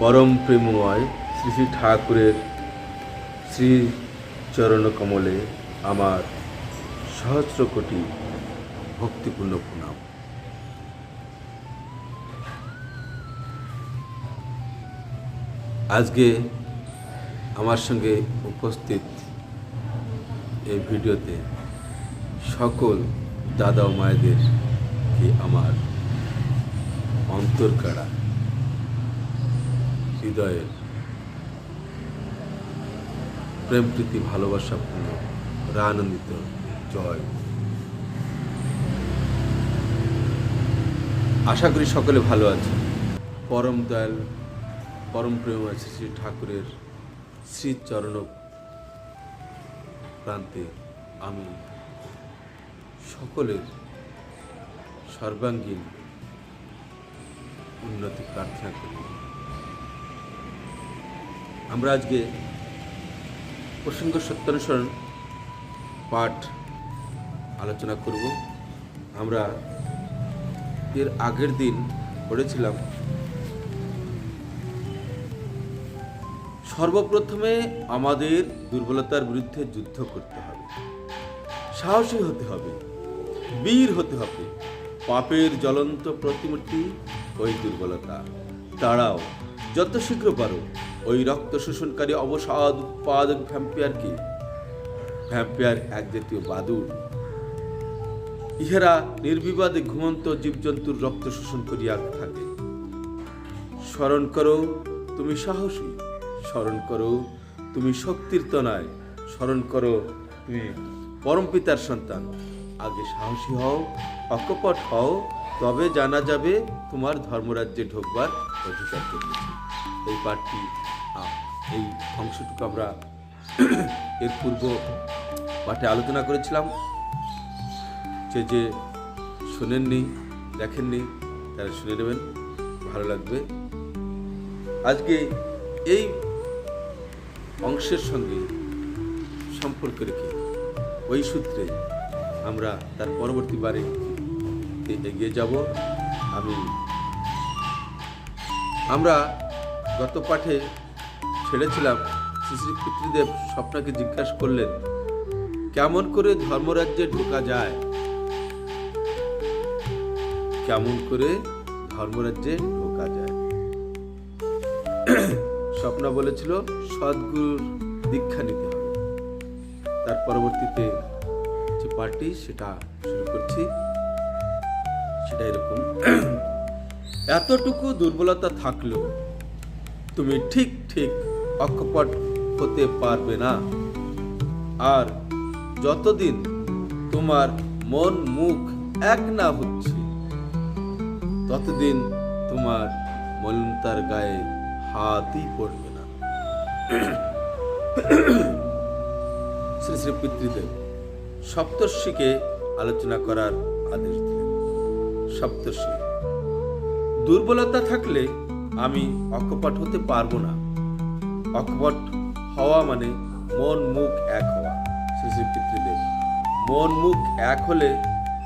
পরম প্রেমময় শ্রী শ্রী ঠাকুরের শ্রী চরণ কমলে আমার সহস্র কোটি ভক্তিপূর্ণ প্রণাম। আজকে আমার সঙ্গে উপস্থিত এই ভিডিওতে সকল দাদা ও মায়েদেরকে আমার অন্তর কাড়া হৃদয়ের প্রেম, প্রীতি, ভালোবাসা পূর্ণ আনন্দিত জয়। আশা করি সকলে ভালো আছে পরম দয়াল, পরম প্রেম আছে শ্রী ঠাকুরের শ্রী চরণ প্রান্তে। আমি সকলের সর্বাঙ্গীন উন্নতি প্রার্থনা করি। আমরা আজকে প্রসঙ্গ সত্যানুসরণ পাঠ আলোচনা করব। আমরা এর আগের দিন পড়েছিলাম। সর্বপ্রথমে আমাদের দুর্বলতার বিরুদ্ধে যুদ্ধ করতে হবে। সাহসী হতে হবে। বীর হতে হবে। পাপের জ্বলন্ত প্রতিমূর্তি ওই দুর্বলতা। তারাও যত শীঘ্র পারো ওই রক্ত শোষণকারী অবসাদ উৎপাদক ভ্যাম্পিয়ারকে ভ্যাম্পিয়ার এক জাতীয় বাদুর ইহারা নির্বিবাদে ঘুমন্ত জীবজন্তুর রক্ত শোষণ করিয়া থাকে। স্মরণ করো, তুমি সাহসী। স্মরণ করো, তুমি শক্তির তনায়। স্মরণ করো, তুমি পরম পিতার সন্তান। আগে সাহসী হও, অকপট হও, তবে জানা যাবে তোমার ধর্মরাজ্যে ঢোকবার অধিকার জন্মেছে এই পাঠটি এই অংশটুকু আমরা এর পূর্ব পাঠে আলোচনা করেছিলাম। যে যে শোনেননি, দেখেননি, তারা শুনে নেবেন, ভালো লাগবে। আজকে এই অংশের সঙ্গে সম্পর্ক রেখে ওই সূত্রে আমরা তার পরবর্তী বারে এগিয়ে যাব। আমি, আমরা গত পাঠে ছেড়েছিলাম। শ্রী পিতৃদেব স্বপ্নাকে জিজ্ঞাসা করলেন, কেমন করে ধর্মরাজ্যে ঢোকা যায়? কেমন করে ধর্মরাজ্যে ঢোকা যায়? স্বপ্না বলেছিল, সদ্গুরুর দীক্ষা নিতে হবে। তার পরবর্তীতে যে পার্টি, সেটা শুরু করছি। সেটা এরকম। এতটুকু দুর্বলতা থাকলেও তুমি ঠিক ঠিক অক্ষপট হতে পারবে না। আর যতদিন তোমার মন মুখ এক না হচ্ছে, ততদিন তোমার মলিনতার গায়ে হাতই পড়বে না। শ্রী শ্রী পিতৃদেব সপ্তর্ষিকে আলোচনা করার আদেশ দিলেন। সপ্তর্ষি, দুর্বলতা থাকলে আমি অকপট হতে পারব না। অকপট হওয়া মানে মন মুখ এক হওয়া। শ্রী শ্রী পিতৃদেব, মন মুখ এক হলে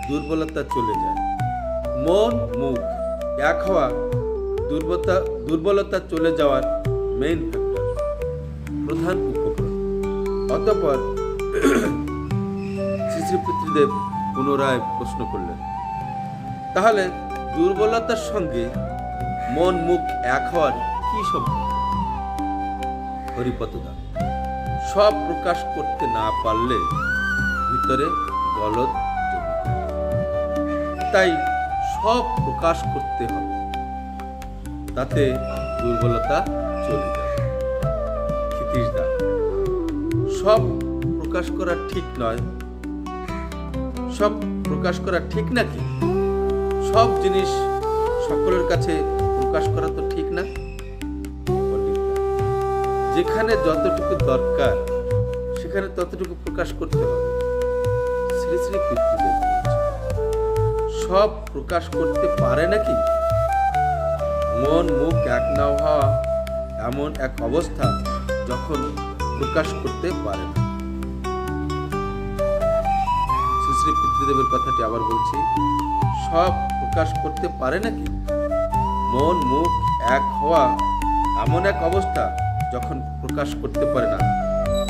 দুর্বলতা চলে যায়। মন মুখ এক হওয়া দুর্বলতা দুর্বলতা চলে যাওয়ার মেইন ফ্যাক্টর প্রধান উপকরণ। অতঃপর শ্রী শ্রী পিতৃদেব পুনরায় প্রশ্ন করলেন, তাহলে দুর্বলতার সঙ্গে মন মুখ এক হওয়ার কি সম্পর্ক? হরিপতদা সব প্রকাশ করতে না পারলে ভিতরে গলদ তাই সব প্রকাশ করতে হবে, তাতে দুর্বলতা চলে যাবে। সব প্রকাশ করা ঠিক নয়। সব প্রকাশ করা ঠিক নাকি? সব জিনিস সকলের কাছে প্রকাশ করা তো ঠিক না। যেখানে যতটুকু দরকার সেখানে ততটুকু প্রকাশ করতে হবে। শ্রী শ্রী বলছেন, সব প্রকাশ করতে পারে নাকি? মন মুখ এক না হওয়া এমন এক অবস্থা যখন প্রকাশ করতে পারে না। শ্রী শ্রী পিতৃদেবের কথাটি আবার বলছি সব প্রকাশ করতে পারে নাকি? মন মুখ এক হওয়া এমন এক অবস্থা যখন প্রকাশ করতে পারে না,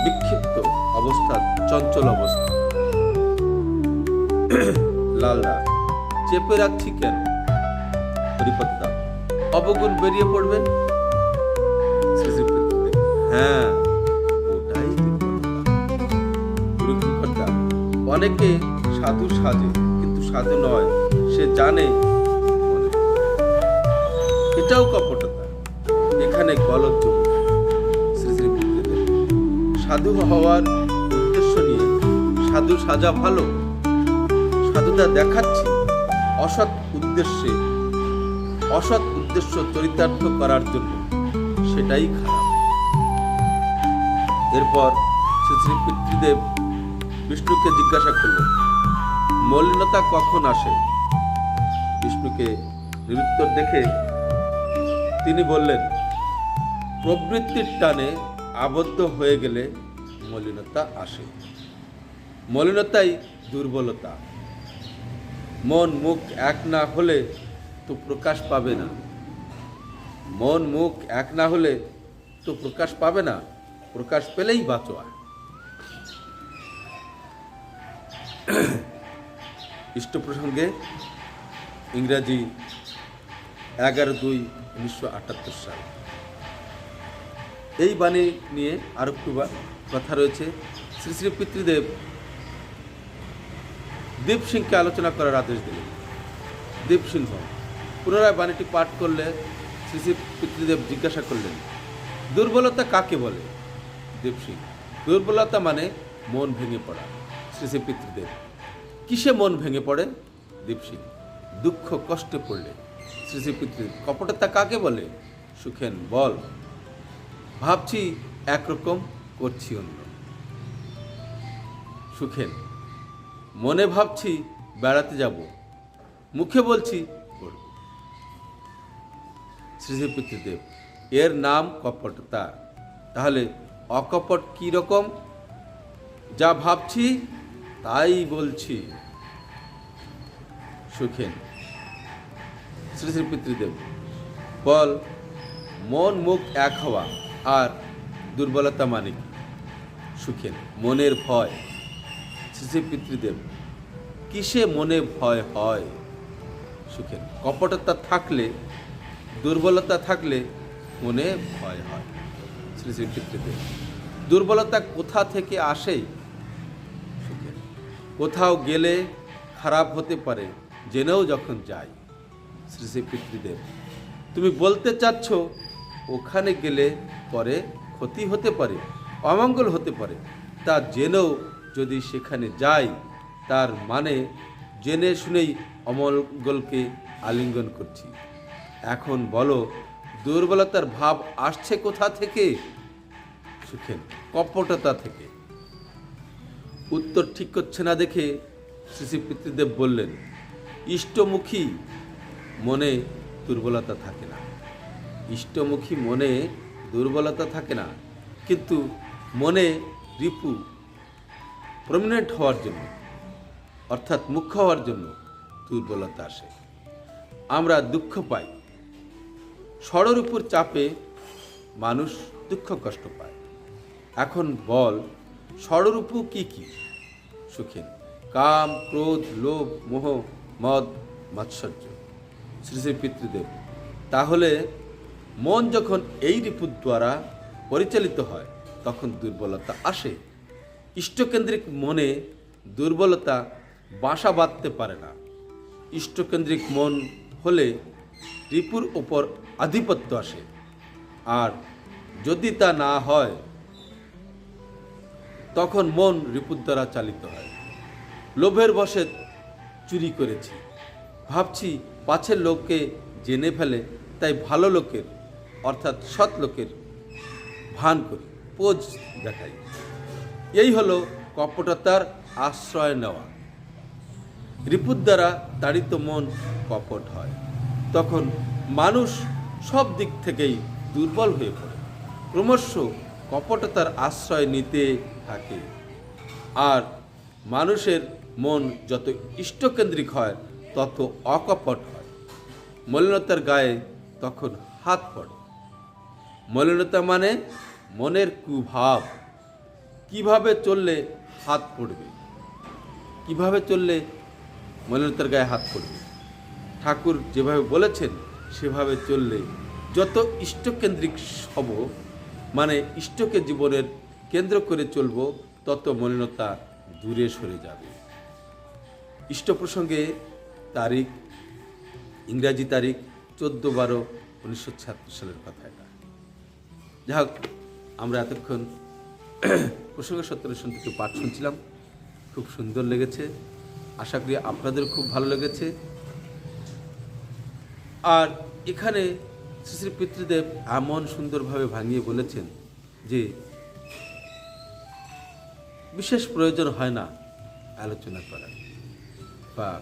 বিক্ষিপ্ত অবস্থা, চঞ্চল অবস্থা। লালদা চেপে রাখছি কেন? হরিপত্তা অবগুণ বেরিয়ে পড়বে হ্যাঁ অনেকে সাধু সাজে, কিন্তু সাধু নয়, সে জানে। এটাও কপটতা। এখানে গলত জমি সাধু হওয়ার উদ্দেশ্য নিয়ে। সাধু সাজা ভালো। সাধুতা দেখাচ্ছি অসৎ উদ্দেশ্যে। অসৎ উদ্দেশ্য চরিতার্থ করার জন্য। সেটাই খারাপ। এরপর শ্রী শ্রী পিতৃদেব বিষ্ণুকে জিজ্ঞাসা করলেন, মলিনতা কখন আসে? বিষ্ণুকে নিরুত্তর দেখে তিনি বললেন, প্রবৃত্তির টানে আবদ্ধ হয়ে গেলে মলিনতা আসে। মলিনতাই দুর্বলতা। মন মুখ এক না হলে তো প্রকাশ পাবে না। মন মুখ এক না হলে তো প্রকাশ পাবে না। প্রকাশ পেলেই বাঁচোয়া ইষ্ট প্রসঙ্গে ইংরাজি এগারো দুই উনিশশো আটাত্তর সাল। এই বাণী নিয়ে আরও একটু কথা রয়েছে। শ্রী শ্রী পিতৃদেব দীপ সিংকে আলোচনা করার আদেশ দিলেন। দীপ সিংহ পুনরায় বাণীটি পাঠ করলে শ্রী শ্রী পিতৃদেব জিজ্ঞাসা করলেন, দুর্বলতা কাকে বলে? দীপ সিং দুর্বলতা মানে মন ভেঙে পড়া। শ্রী শ্রী পিতৃদেব, কিসে মন ভেঙে পড়ে? দীপ সিং দুঃখ কষ্টে পড়লে। শ্রী শ্রী পিতৃদেব, কপটতা কাকে বলে? সুখেন বল। ভাবছি একরকম করছি অন্য। সুখেন, মনে ভাবছি বেড়াতে যাব, মুখে বলছি পড়ব শ্রী শ্রী পিতৃদেব এর নাম কপটতা তাহলে অকপট কি রকম? যা ভাবছি তাই বলছি। সুখেন শ্রী শ্রী পিতৃদেব বল, মন মুখ এক হওয়া। আর দুর্বলতা মানে কি? সুখেন মনের ভয়। শ্রী পিতৃদেব, কিসে মনে ভয় হয়? সুখেন কপটতা থাকলে, দুর্বলতা থাকলে মনে ভয় হয়। শ্রী শ্রী পিতৃদেব, দুর্বলতা কোথা থেকে আসে? সুখেন কোথাও গেলে খারাপ হতে পারে, জেনেও যখন যাই। শ্রী শ্রী পিতৃদেব, তুমি বলতে চাচ্ছ, ওখানে গেলে পরে ক্ষতি হতে পারে, অমঙ্গল হতে পারে। তা জেনেও যদি সেখানে যাই, তার মানে জেনে শুনেই অমঙ্গলকে আলিঙ্গন করছি। এখন বলো, দুর্বলতার ভাব আসছে কোথা থেকে? সুখেন, কপটতা থেকে। উত্তর ঠিক করছে না দেখে শ্রী পিতৃদেব বললেন, ইষ্টমুখী মনে দুর্বলতা থাকে না। ইষ্টমুখী মনে দুর্বলতা থাকে না, কিন্তু মনে রিপু প্রমিনেন্ট হওয়ার জন্য, অর্থাৎ মুখ্য হওয়ার জন্য দুর্বলতা আসে। আমরা দুঃখ পাই। ষড়র উপর চাপে মানুষ দুঃখ কষ্ট পায়। এখন বল ষড়রূপ কি কি? সুখেন কাম, ক্রোধ, লোভ, মোহ, মদ, মাৎসর্য। শ্রী শ্রী পিতৃদেব, তাহলে মন যখন এই রিপুর দ্বারা পরিচালিত হয়, তখন দুর্বলতা আসে। ইষ্টকেন্দ্রিক মনে দুর্বলতা বাসা বাঁধতে পারে না। ইষ্টকেন্দ্রিক মন হলে রিপুর ওপর আধিপত্য আসে। আর যদি তা না হয়, তখন মন রিপুর দ্বারা চালিত হয়। লোভের বসে চুরি করেছি। ভাবছি পাছের লোককে জেনে ফেলে, তাই ভালো লোকের অর্থাৎ সৎ লোকের ভান করি পোজ দেখাই। এই হলো কপটতার আশ্রয় নেওয়া। রিপুর দ্বারা তাড়িত মন কপট হয়। তখন মানুষ সব দিক থেকেই দুর্বল হয়ে পড়ে। ক্রমশ কপটতার আশ্রয় নিতে থাকে। আর মানুষের মন যত ইষ্টকেন্দ্রিক হয়, তত অকপট হয়। মলিনতার গায়ে তখন হাত পড়ে। মলিনতা মানে মনের কুভাব। কীভাবে চললে হাত পড়বে? কীভাবে চললে মলিনতার গায়ে হাত পড়বে? ঠাকুর যেভাবে বলেছেন, সেভাবে চললে যত ইষ্টকেন্দ্রিক হব মানে ইষ্টকে জীবনের কেন্দ্র করে চলব, তত মলিনতা দূরে সরে যাবে। ইষ্ট প্রসঙ্গে তারিখ, ইংরাজি তারিখ, চোদ্দ বারো উনিশশো সালের কথা যাই হোক আমরা এতক্ষণ প্রসঙ্গ সত্তরের থেকে পাঠ শুনছিলাম। খুব সুন্দর লেগেছে। আশা করি আপনাদের খুব ভালো লেগেছে। আর এখানে শ্রী শ্রী পিতৃদেব এমন সুন্দরভাবে ভাঙিয়ে বলেছেন যে, বিশেষ প্রয়োজন হয় না আলোচনা করার বা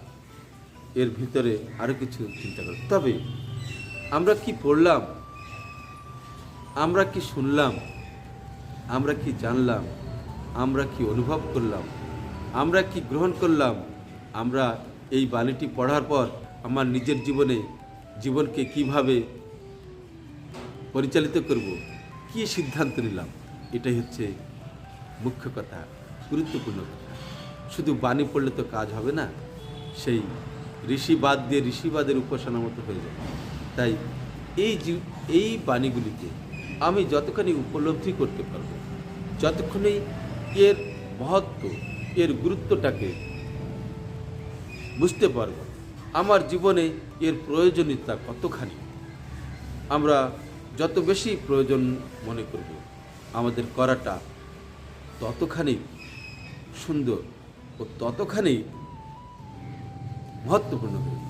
এর ভিতরে আরও কিছু চিন্তা করার তবে আমরা কি পড়লাম? আমরা কি শুনলাম? আমরা কি জানলাম? আমরা কি অনুভব করলাম? আমরা কি গ্রহণ করলাম? আমরা এই বাণীটি পড়ার পর আমার নিজের জীবনে, জীবনকে কীভাবে পরিচালিত করব? কি সিদ্ধান্ত নিলাম? এটাই হচ্ছে মুখ্য কথা, গুরুত্বপূর্ণ কথা। শুধু বাণী পড়লে তো কাজ হবে না, সেই ঋষিবাদ দিয়ে ঋষিবাদের উপাসনা মতো হয়ে যাবে। তাই এই এই বাণীগুলিকে আমি যতখানি উপলব্ধি করতে পারব যতক্ষণই এর মহত্ব, এর গুরুত্বটাকে বুঝতে পারব, আমার জীবনে এর প্রয়োজনীয়তা কতখানি, আমরা যত বেশি প্রয়োজন মনে করব, আমাদের করাটা ততখানি সুন্দর ও ততখানি মহত্বপূর্ণ হবে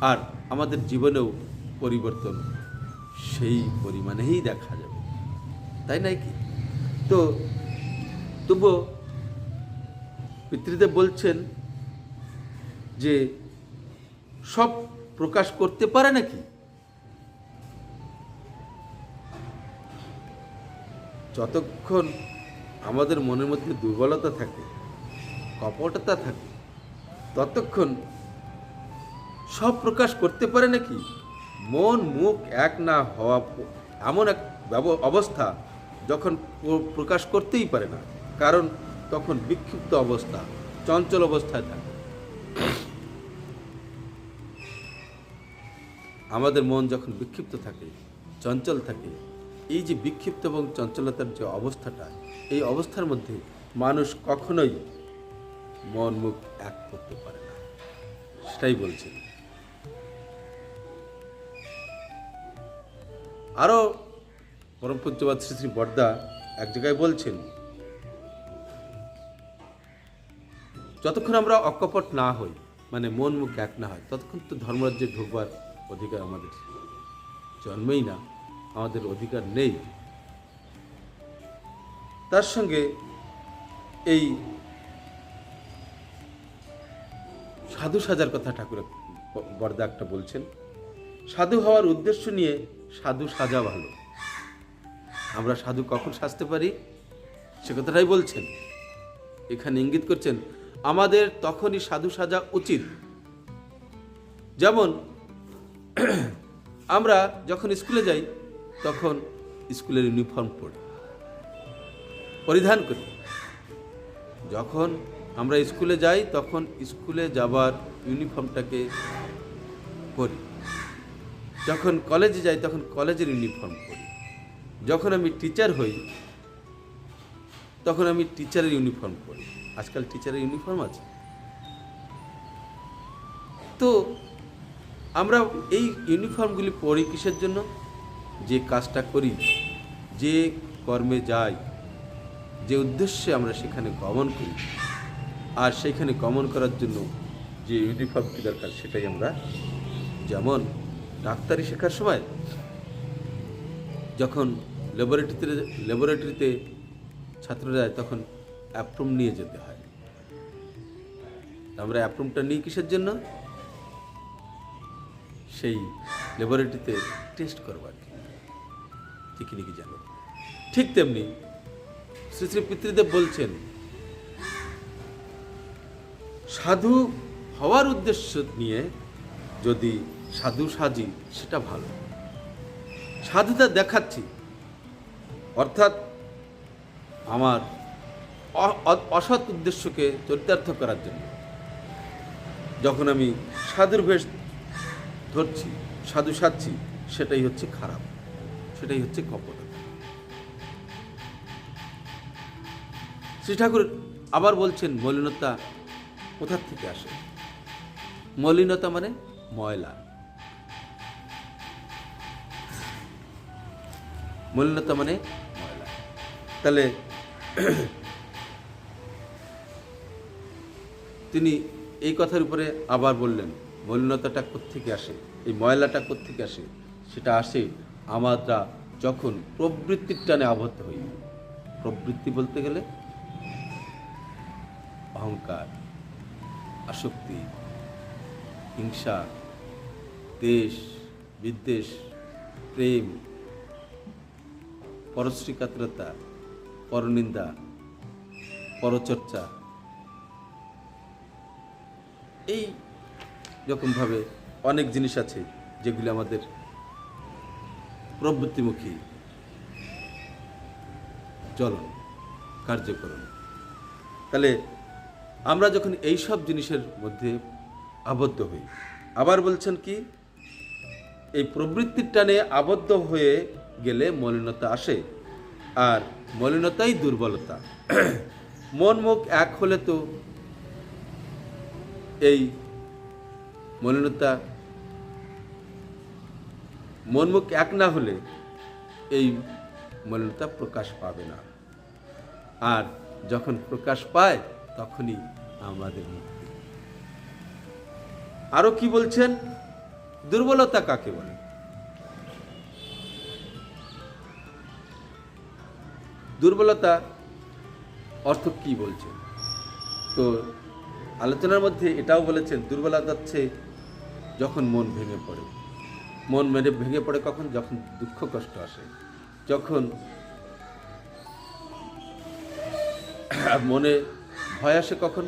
আর আমাদের জীবনেও পরিবর্তন সেই পরিমাণেই দেখা যাবে। তাই নাই কি? তো তবুও পিতৃদেব বলছেন যে, সব প্রকাশ করতে পারে নাকি? যতক্ষণ আমাদের মনের মধ্যে দুর্বলতা থাকে, কপটতা থাকে, ততক্ষণ সব প্রকাশ করতে পারে নাকি? মন মুখ এক না হওয়া এমন এক অবস্থা যখন প্র- প্রকাশ করতেই পারে না। কারণ তখন বিক্ষিপ্ত অবস্থা, চঞ্চল অবস্থায় থাকে। আমাদের মন যখন বিক্ষিপ্ত থাকে, চঞ্চল থাকে, এই যে বিক্ষিপ্ত এবং চঞ্চলতার যে অবস্থাটা, এই অবস্থার মধ্যে মানুষ কখনোই মন মুখ এক করতে পারে না। সেটাই বলছেন। আরও পরম শ্রী শ্রী বর্দা এক জায়গায় বলছেন, যতক্ষণ আমরা অকপট না হই মানে মন মুখ এক না হয়, ততক্ষণ তো ধর্মরাজ্যে ঢুকবার অধিকার আমাদের জন্মেই না, আমাদের অধিকার নেই। তার সঙ্গে এই সাধু সাজার কথা ঠাকুর বরদা একটা বলছেন, সাধু হওয়ার উদ্দেশ্য নিয়ে সাধু সাজা ভালো। আমরা সাধু কখন সাজতে পারি? সে কথাটাই বলছেন। এখানে ইঙ্গিত করছেন, আমাদের তখনই সাধু সাজা উচিত। যেমন, আমরা যখন স্কুলে যাই, তখন স্কুলের ইউনিফর্ম পরি। পরিধান করি। যখন আমরা স্কুলে যাই, তখন স্কুলে যাবার ইউনিফর্মটাকে পরি। যখন কলেজে যাই, তখন কলেজের ইউনিফর্ম পরি। যখন আমি টিচার হই, তখন আমি টিচারের ইউনিফর্ম পরি। আজকাল টিচারের ইউনিফর্ম আছে। তো আমরা এই ইউনিফর্মগুলি পরি কিসের জন্য? যে কাজটা করি, যে কর্মে যাই, যে উদ্দেশ্যে আমরা সেখানে গমন করি, আর সেখানে গমন করার জন্য যে ইউনিফর্মটি দরকার, সেটাই আমরা যেমন ডাক্তারি শেখার সময় যখন ল্যাবরেটরিতে ল্যাবরেটরিতে ছাত্ররা যায়, তখন অ্যাপ্রুম নিয়ে যেতে হয়। আমরা অ্যাপ্রুমটা নিই কিসের জন্য? সেই ল্যাবরেটরিতে টেস্ট করবার। ঠিক নাকি জানো। ঠিক তেমনি শ্রী শ্রী পিতৃদেব বলছেন, সাধু হওয়ার উদ্দেশ্য নিয়ে যদি সাধু সাজি, সেটা ভালো। সাধুতা দেখাচ্ছি। অর্থাৎ আমার অসৎ উদ্দেশ্যকে চরিতার্থ করার জন্য। যখন আমি সাধুর বেশ ধরছি, সাধু সাজছি, সেটাই হচ্ছে খারাপ, সেটাই হচ্ছে কপট। শ্রী ঠাকুর আবার বলছেন, মলিনতা কোথার থেকে আসে? মলিনতা মানে ময়লা। মলিনতা মানে তাহলে তিনি এই কথার উপরে আবার বললেন মলিনতাটা কোত্থেকে আসে? এই ময়লাটা কোত্থেকে আসে? সেটা আসে আমরা যখন প্রবৃত্তির টানে আবদ্ধ হই। প্রবৃত্তি বলতে গেলে অহংকার, আসক্তি, হিংসা, দেশ, বিদ্বেষ, প্রেম পরশ্রী কাতরতা পরনিন্দা, পরচর্চা। এই রকমভাবে অনেক জিনিস আছে যেগুলি আমাদের প্রবৃত্তিমুখী চলন, কার্যকরণ। তাহলে আমরা যখন এই সব জিনিসের মধ্যে আবদ্ধ হই, আবার বলছেন কি, এই প্রবৃত্তির টানে আবদ্ধ হয়ে গেলে মলিনতা আসে, আর মলিনতাই দুর্বলতা। মন মুখ এক হলে তো এই মলিনতা, মন মুখ এক না হলে এই মলিনতা প্রকাশ পাবে না। আর যখন প্রকাশ পায়, তখনই আমাদের মুক্তি। আরও কি বলছেন? দুর্বলতা কাকে বলে? দুর্বলতা অর্থ কি বলছেন তো আলোচনার মধ্যে এটাও বলেছেন দুর্বলতা হচ্ছে যখন মন ভেঙে পড়ে, মন মেরে ভেঙে পড়ে কখন? যখন দুঃখ কষ্ট আসে, যখন মনে ভয় আসে কখন?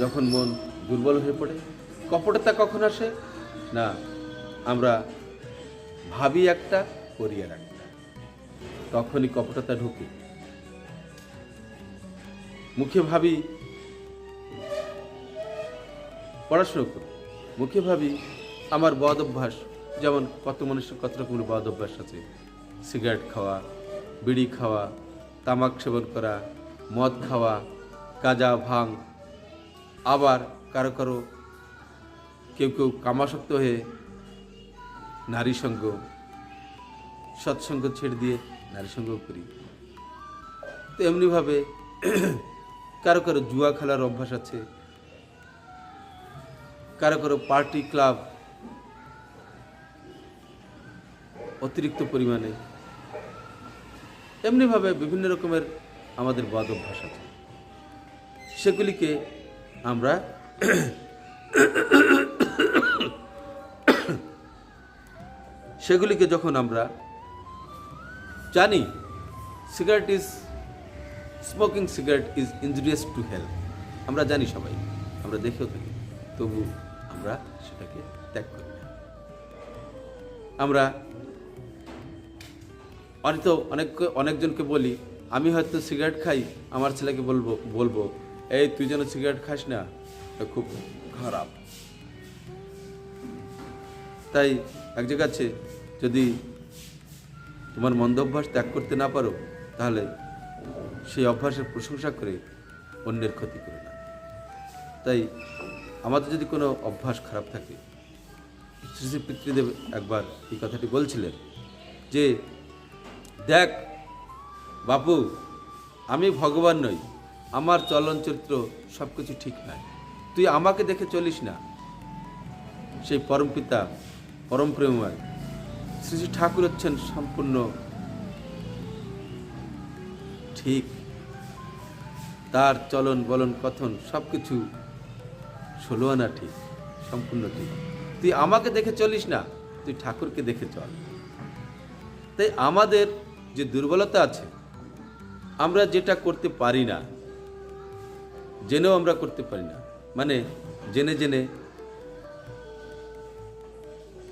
যখন মন দুর্বল হয়ে পড়ে, কপটতা কখন আসে? না, আমরা ভাবি একটা, করি আর একটা। তখনই কপটতা ঢুকে। মুখে ভাবি, পড়াশুনো করি। মুখে ভাবি, আমার বদ অভ্যাস, যেমন কত মানুষের কত রকমের বদ অভ্যাস আছে। সিগারেট খাওয়া, বিড়ি খাওয়া, তামাক সেবন করা, মদ খাওয়া কাজা ভাং। আবার কারও কারও কেউ কেউ কামাসক্ত হয়ে নারী সঙ্গ, সৎসঙ্গ ছেড়ে দিয়ে নারী সঙ্গ করি তো এমনিভাবে কারও কারও জুয়া খেলার অভ্যাস আছে, কারও কারও পার্টি ক্লাব অতিরিক্ত পরিমাণে এমনিভাবে বিভিন্ন রকমের আমাদের বদ অভ্যাস আছে। সেগুলিকে আমরা সেগুলিকে যখন আমরা জানি cigarette is smoking cigarette is injurious to health আমরা জানি সবাই, আমরা দেখেও থাকি, তবু আমরা সেটাকে ত্যাগ করি না। আমরা হয়তো অনেক, অনেকজনকে বলি, আমি হয়তো সিগারেট খাই, আমার ছেলেকে বলব বলব, এই, তুই যেন সিগারেট খাস না খুব খারাপ। তাই এক জায়গা আছে, যদি তোমার মন্দ অভ্যাস ত্যাগ করতে না পারো, তাহলে সেই অভ্যাসের প্রশংসা করে অন্যের ক্ষতি করে না। তাই আমাদের যদি কোনো অভ্যাস খারাপ থাকে শ্রী শ্রী পিতৃদেব একবার এই কথাটি বলছিলেন যে, দেখ বাপু, আমি ভগবান নই, আমার চলন চরিত্র সব কিছু ঠিক নয় তুই আমাকে দেখে চলিস না। সেই পরম পিতা পরম প্রেমময় শ্রী শ্রী ঠাকুর হচ্ছেন সম্পূর্ণ। ঠিক তার চলন বলন কথন সব কিছু ষোলো আনা ঠিক, সম্পূর্ণ ঠিক। তুই আমাকে দেখে চলিস না, তুই ঠাকুরকে দেখে চল। তাই আমাদের যে দুর্বলতা আছে, আমরা যেটা করতে পারি না, জেনেও আমরা করতে পারি না। মানে জেনে জেনে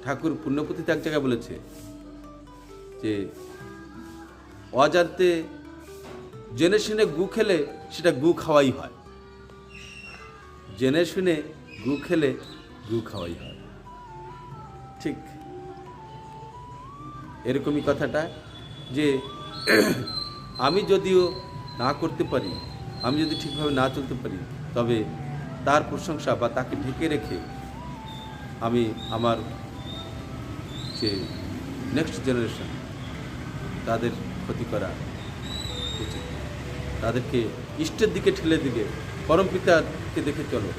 ঠাকুর পুণ্যপতি এক জায়গায় বলেছে যে অজান্তে জেনে শুনে গু খেলে সেটা গু খাওয়াই হয়। জেনে শুনে গু খেলে গু খাওয়াই হয়। ঠিক এরকমই কথাটা যে আমি যদিও না করতে পারি, আমি যদি ঠিকভাবে না চলতে পারি, তবে তার প্রশংসা বা তাকে ঢেকে রেখে আমি আমার যে নেক্সট জেনারেশন তাদের ক্ষতি করা উচিত। তাদেরকে ইষ্টের দিকে ঠেলে দিকে পিতাকে দেখে চলো।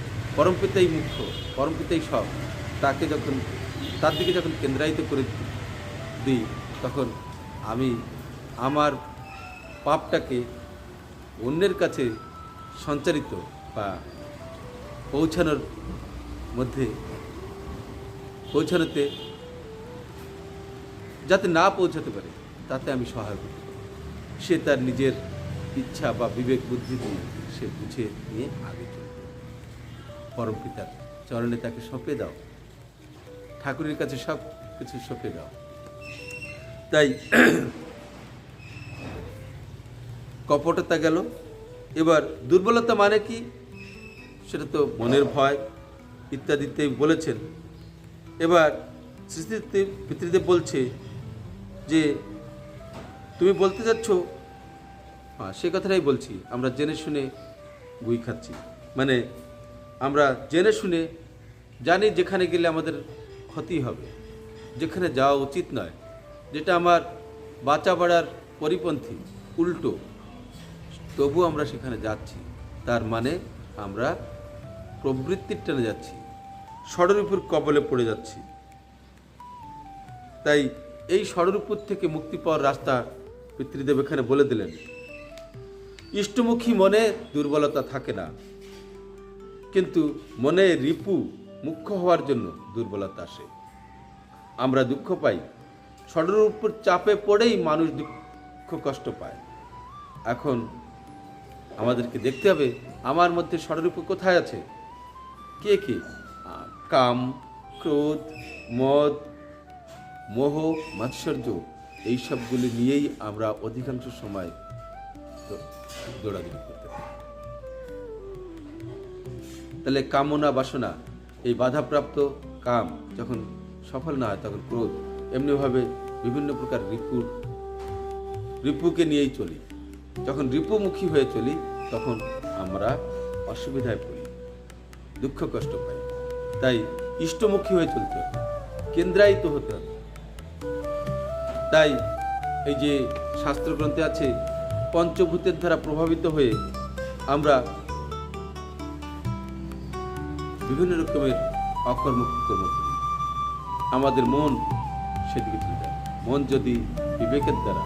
পিতাই মুখ্য পিতাই সব। তাকে যখন, তার দিকে যখন কেন্দ্রায়িত করে দিই, তখন আমি আমার পাপটাকে অন্যের কাছে সঞ্চারিত বা পৌঁছানোর মধ্যে, পৌঁছানোতে যাতে না পৌঁছাতে পারে, তাতে আমি সহায়ক হতে সে তার নিজের ইচ্ছা বা বিবেক বুদ্ধি দিয়ে সে বুঝে নিয়ে আগে চলবে পরম পিতার চরণে তাকে সঁপে দাও। ঠাকুরের কাছে সব কিছু সঁপে দাও। তাই কপটতা গেল। এবার দুর্বলতা মানে কি? সেটা তো মনের ভয়, ইত্যাদিতে বলেছেন। এবার স্মৃতিতে পিতৃদেব বলছে যে তুমি বলতে যাচ্ছ হ্যাঁ সে কথাটাই বলছি। আমরা জেনে শুনে গুই খাচ্ছি। মানে আমরা জেনে শুনে জানি যেখানে গেলে আমাদের ক্ষতি হবে। যেখানে যাওয়া উচিত নয়। যেটা আমার বাঁচা বাড়ার পরিপন্থী, উল্টো। তবু আমরা সেখানে যাচ্ছি। তার মানে আমরা প্রবৃত্তির টেনে যাচ্ছি। ষড়ের উপর কবলে পড়ে যাচ্ছি। তাই এই ষড়ের উপর থেকে মুক্তি পাওয়ার রাস্তা পিতৃদেব এখানে বলে দিলেন। ইষ্টমুখী মনে দুর্বলতা থাকে না। কিন্তু মনে রিপু মুখ্য হওয়ার জন্য দুর্বলতা আসে। আমরা দুঃখ পাই। ষড়ের উপর চাপে পড়েই মানুষ দুঃখ কষ্ট পায়। এখন আমাদেরকে দেখতে হবে, আমার মধ্যে ষড়রূপ কোথায় আছে? কে কে? কাম, ক্রোধ, মদ মোহ, মাৎসর্য এই সবগুলি নিয়েই আমরা অধিকাংশ সময় দৌড়াদৌড়ি করতে থাকি তাহলে কামনা, বাসনা, এই বাধাপ্রাপ্ত কাম যখন সফল না হয় তখন ক্রোধ, এমনিভাবে বিভিন্ন প্রকার রিপুর রিপুকে নিয়েই চলি। যখন রিপুমুখী হয়ে চলি তখন আমরা অসুবিধায় পড়ি, দুঃখ কষ্ট পাই। তাই ইষ্টমুখী হয়ে চলতে হবে। কেন্দ্রায়িত হতে হবে। তাই এই যে শাস্ত্রগ্রন্থে আছে, পঞ্চভূতের দ্বারা প্রভাবিত হয়ে আমরা বিভিন্ন রকমের অকর্ম কর্ম করি আমাদের মন সেদিকে চলে মন যদি বিবেকের দ্বারা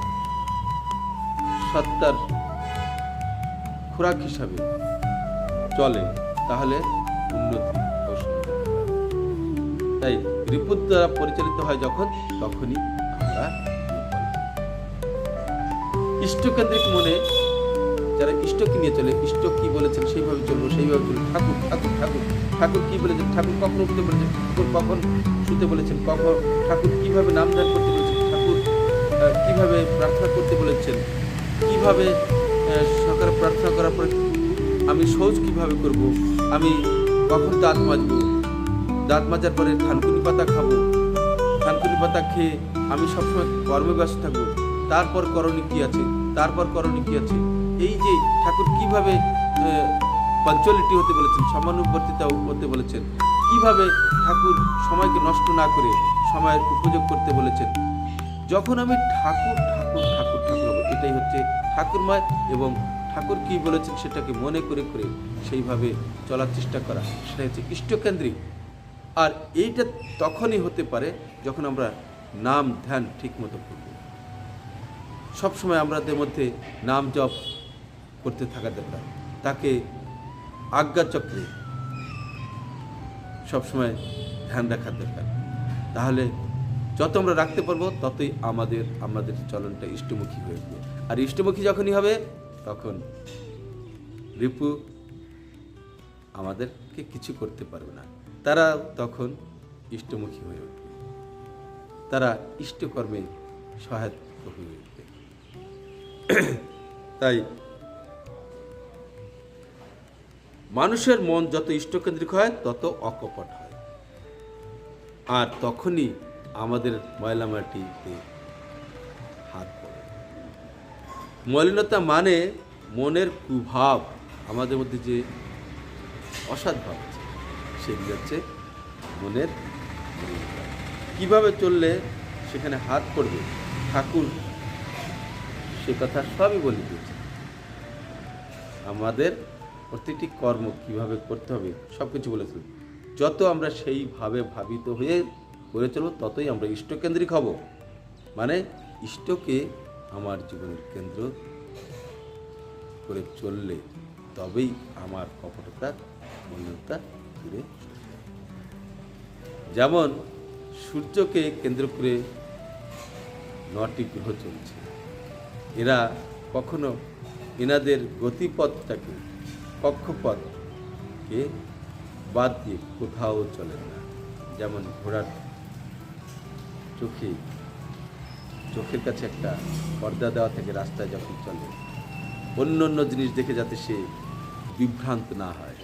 সত্তার খোরাক হিসাবে চলে, তাহলে উন্নতি। তাই রিপুর দ্বারা পরিচালিত হয় যখন, তখনই আমরা ইষ্টকেন্দ্রিক মনে যারা ইষ্টকে নিয়ে চলে ইষ্ট কি বলেছেন, সেইভাবে চলবো সেইভাবে চলবো। ঠাকুর ঠাকুর ঠাকুর ঠাকুর কি বলেছেন? ঠাকুর কখন উঠতে বলেছেন? ঠাকুর কখন শুতে বলেছেন? কখন ঠাকুর কীভাবে নাম ধ্যান করতে বলেছেন? ঠাকুর কীভাবে প্রার্থনা করতে বলেছেন? কীভাবে সকালে প্রার্থনা করার পর আমি শৌচ কীভাবে করব? আমি কখন দাঁত মাজবো? দাঁত মাজার পরে থানকুনি পাতা খাব? থানকুনি পাতা খেয়ে আমি সবসময় কর্মে ব্যস্ত থাকব? তারপর করণীয় কি আছে? তারপর করণীয় কি আছে? এই যে ঠাকুর কীভাবে পঞ্চুয়ালিটি হতে বলেছেন, সমানুবর্তিতা হতে বলেছেন, কীভাবে ঠাকুর সময়কে নষ্ট না করে সময়ের উপযোগ করতে বলেছেন, যখন আমি ঠাকুর ঠাকুর ঠাকুর ঠাকুর এটাই হচ্ছে ঠাকুরময় এবং ঠাকুর কি বলেছেন সেটাকে মনে করে করে সেইভাবে চলার চেষ্টা করা। সেটা হচ্ছে ইষ্টকেন্দ্রিক। আর এইটা তখনই হতে পারে যখন আমরা নাম, ধ্যান ঠিক মতো করব। সবসময় আমাদের মধ্যে নাম জপ করতে থাকা দরকার। তাকে আজ্ঞা চক্রে সবসময় ধ্যান রাখা দরকার। তাহলে যত আমরা রাখতে পারব, ততই আমাদের আমাদের চলনটা ইষ্টমুখী হয়ে উঠবে। আর ইষ্টমুখী যখনই হবে, তখন রিপু আমাদেরকে কিছু করতে পারবে না। তারা তখন ইষ্টমুখী হয়ে উঠবে। তারা ইষ্টকর্মে সহায়ক হয়ে উঠবে। তাই মানুষের মন যত ইষ্টকেন্দ্রিক হয়, তত অকপট হয়। আর তখনই আমাদের ময়লা মাটিতে হাত পড়ে। মলিনতা মানে মনের কুভাব, আমাদের মধ্যে যে অসৎ ভাব আছে সেগুলি হচ্ছে মনের। কীভাবে চললে সেখানে হাত পড়বে? ঠাকুর সে কথা সবই বলে দিয়েছে। আমাদের প্রতিটি কর্ম কীভাবে করতে হবে সব কিছু বলেছিল যত আমরা সেইভাবে ভাবিত হয়ে করে চলব, ততই আমরা ইষ্টকেন্দ্রিক হব। মানে ইষ্টকে আমার জীবনের কেন্দ্র করে চললে তবেই আমার কপটতা মলিনতা দূরে যেমন সূর্যকে কেন্দ্র করে নটি গ্রহ চলছে। এরা কখনো এনাদের গতিপথটাকে, কক্ষপথকে বাদ দিয়ে কোথাও চলে না। যেমন ঘোড়ার চোখে, চোখের কাছে একটা পর্দা দেওয়া থাকে রাস্তায় যখন চলে। অন্য অন্য জিনিস দেখে যাতে সে বিভ্রান্ত না হয়,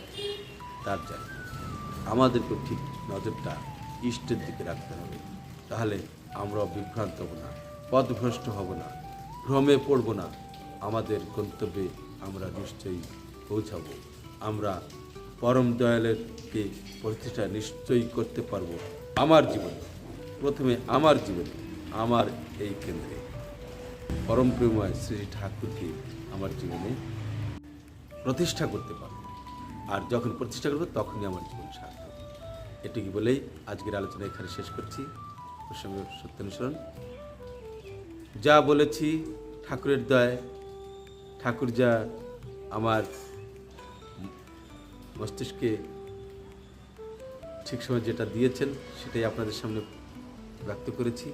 তার জন্য। আমাদেরকে ঠিক নজরটা ইষ্টের দিকে রাখতে হবে। তাহলে আমরা বিভ্রান্ত হব না, পথভ্রষ্ট হব না। ভ্রমে পড়ব না। আমাদের গন্তব্যে আমরা নিশ্চয়ই পৌঁছাব। আমরা পরম দয়ালেরকে প্রতিষ্ঠা নিশ্চয়ই করতে পারব আমার জীবনে। প্রথমে আমার জীবনে, আমার এই কেন্দ্রে। পরম প্রেময় শ্রী ঠাকুরকে আমার জীবনে প্রতিষ্ঠা করতে পারব। আর যখন প্রতিষ্ঠা করব, তখনই আমার জীবন সার্থক। এটুকু বলেই আজকের আলোচনা এখানে শেষ করছি। প্রসঙ্গ সত্যানুসরণ। যা বলেছি ঠাকুরের দয় ঠাকুর যা আমার মস্তিষ্কে ঠিক সময় যেটা দিয়েছেন, সেটাই আপনাদের সামনে ব্যক্ত করেছি।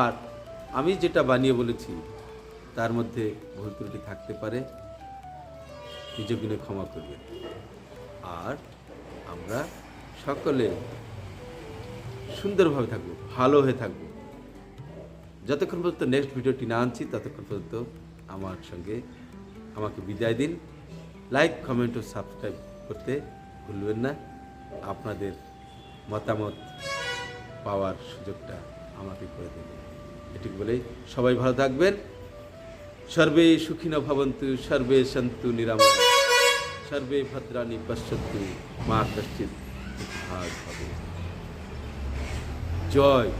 আর আমি যেটা বানিয়ে বলেছি, তার মধ্যে ভুল ত্রুটি থাকতে পারে। নিজ গুণে ক্ষমা করবে আর আমরা সকলে সুন্দরভাবে থাকব, ভালো হয়ে থাকব। যতক্ষণ পর্যন্ত নেক্সট ভিডিওটি না আনছি, ততক্ষণ পর্যন্ত আমার সঙ্গে আমাকে বিদায় দিন। লাইক কমেন্ট ও সাবস্ক্রাইব করতে ভুলবেন না। আপনাদের মতামত পাওয়ার সুযোগটা আমাকে করে দেবেন। এটুকু বলেই সবাই ভালো থাকবেন। সর্বে সুখিন ভবন্তু, সর্বে সন্তু নিরাময়। সর্বে ভদ্রাণী পশ্যন্তু, মা হবে জয়।